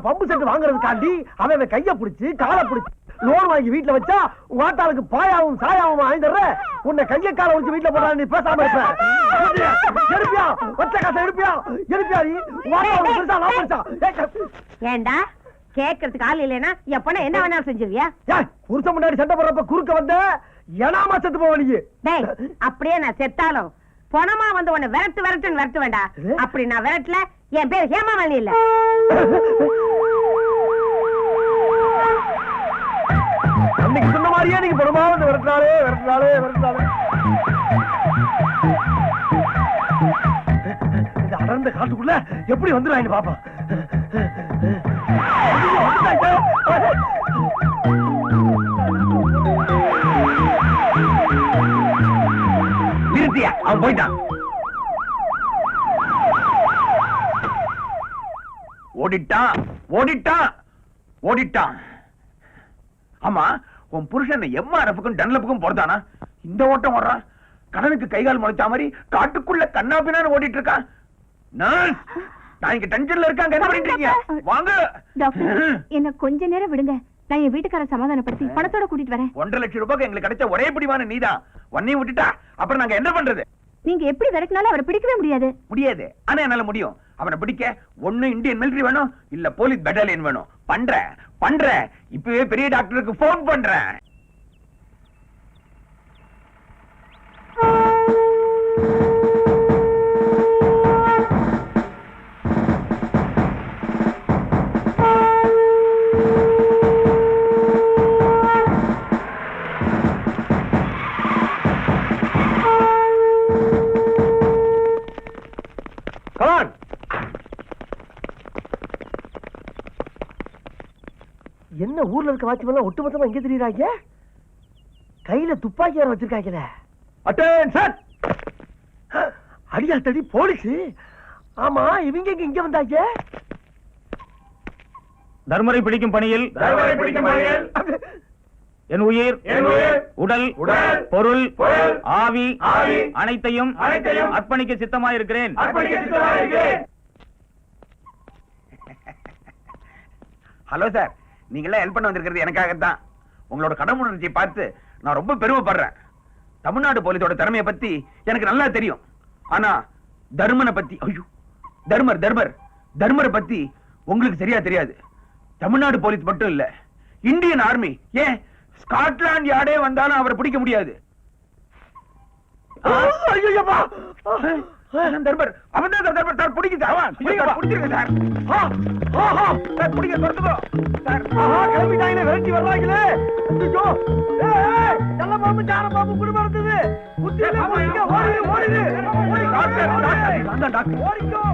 Pump set வாங்குறதுக்காண்டி அவன் கைய புடிச்சு காலை புடிச்சு லோன் வாங்கி வீட்டுல வச்சா உங்க ஆட்டாளுக்கு பாயாவும் சாயாவும் வாங்கிடுற உன்னை கைய காலை வச்சு வீட்டுல போட்டா நீ பேசாம இருப்ப. எடுப்பியா? காசை எடுப்பியா எடுப்பியா நீ? உன் ஆட்டாளுக்கு பெருசா நான் பெருசா? ஏண்டா? கேக்குறதுக்கு ஆள் இல்லைன்னா என் பொண்ணை என்ன வேணாலும் செஞ்சிருவியா? ஏய், புருஷன் முன்னாடி சண்டை போடுறப்ப குறுக்க வந்த ஏனாமா செத்து போவ நீ. டேய் அப்படியே நான் செத்தாலும் பொணமா வந்து உன்னை விரட்டு விரட்டுன்னு விரட்டு வேண்டா? அப்படி நான் விரட்டல என் பேர் ஹேமாவல்லி இல்ல. அன்னைக்கு சொன்ன மாதிரியே நீங்க படமா வந்து விரட்டினாலே விரட்டினாலே விரட்டினாலே. அடர்ந்த காட்டுக்குள்ள எப்படி வந்துடுவாங்க பாப்பா நிறுத்தியா அவன் போயிட்டான். ஓடிட்டான் ஓடிட்டான் ஓடிட்டான். ஆமா உன் புருஷன் எம்ஆர்எஃப்க்கும் டன்லப்புக்கும் போறதானா இந்த ஓட்டம் ஓடுறான் கடனுக்கு கைகால் முளைச்சா மாதிரி காட்டுக்குள்ள கண்ணா பின்னான்னு ஓடிட்டு இருக்கான். நான் இங்க டென்ஷன்ல இருக்காங்க என்ன பண்ணிட்டு வாங்க என்ன கொஞ்ச நேரம் விடுங்க. நான் என் வீட்டுக்கார சமாதானப்படுத்தி பணத்தோட கூட்டிட்டு வரேன். ஒன்றரை லட்சம் ரூபாய்க்கு எங்களுக்கு கிடைச்ச ஒரே பிடிவான நீதான். உன்னையும் விட்டுட்டா? அப்புறம் நாங்க என்ன பண்றது? நீங்க எப்படி விரட்டினாலும் அவரை பிடிக்கவே முடியாது. முடியாது. ஆனா என்னால முடியும். அவனை பிடிக்க ஒண்ணு இந்தியன் மிலிட்டரி வேணும் இல்ல போலீஸ் பெட்டாலியன் வேணும். பண்றேன் பண்றேன். இப்பவே பெரிய டாக்டருக்கு போன் பண்றேன். கமான் என்ன ஊர்ல இருக்க வாட்ச்மேன் ஒட்டுமொத்தமா எங்க தெரியுறாங்க? கையில துப்பாக்கி வேற வச்சிருக்காங்களே. அட்டென்ஷன் அடியா தடி போலீஸ். ஆமா இவங்க எங்க இங்க வந்தாங்க? தர்மரை பிடிக்கும் பணியில். தர்மரை பிடிக்கும் பணியில். என் உயிர் உடல் உடல், பொருள் பொருள், ஆவி ஆவி, அனைத்தையும் அனைத்தையும் அர்ப்பணிக்க சித்தமாயிருக்கிறேன். ஹலோ சார் நீங்களாம் ஹெல்ப் பண்ண வந்திருக்கிறது எனக்காகத்தான். உங்களோட கடமுணர்ச்சியை பார்த்து நான் ரொம்ப பெருமைப்படுறேன். தமிழ்நாடு போலீஸோட திறமையை பத்தி எனக்கு நல்லா தெரியும். ஆனா தர்மனை பத்தி ஐயோ தர்மர் தர்மர் தர்மரை பத்தி உங்களுக்கு சரியா தெரியாது. தமிழ்நாடு போலீஸ் மட்டும் இல்ல இந்தியன் ஆர்மி ஏன் ஸ்காட்லாந்து யார்டே வந்தாலும் அவரை பிடிக்க முடியாது. தர்மர் அவன் தான் சார் தர்மர் சார் பிடிக்க சார் பிடிக்க பிடிச்சிருங்க சார். சார் பிடிக்க துரத்துக்கோ சார் ஆஹா கிளம்பிட்டாங்களே விரட்டி வர்றாங்களே. ஐயோ ஏய், ஏய், நல்ல பாம்பு சார பாம்பு குடும்பம் இருந்தது. Doctor, doctor. டாக்டர். ஓடிக்கோ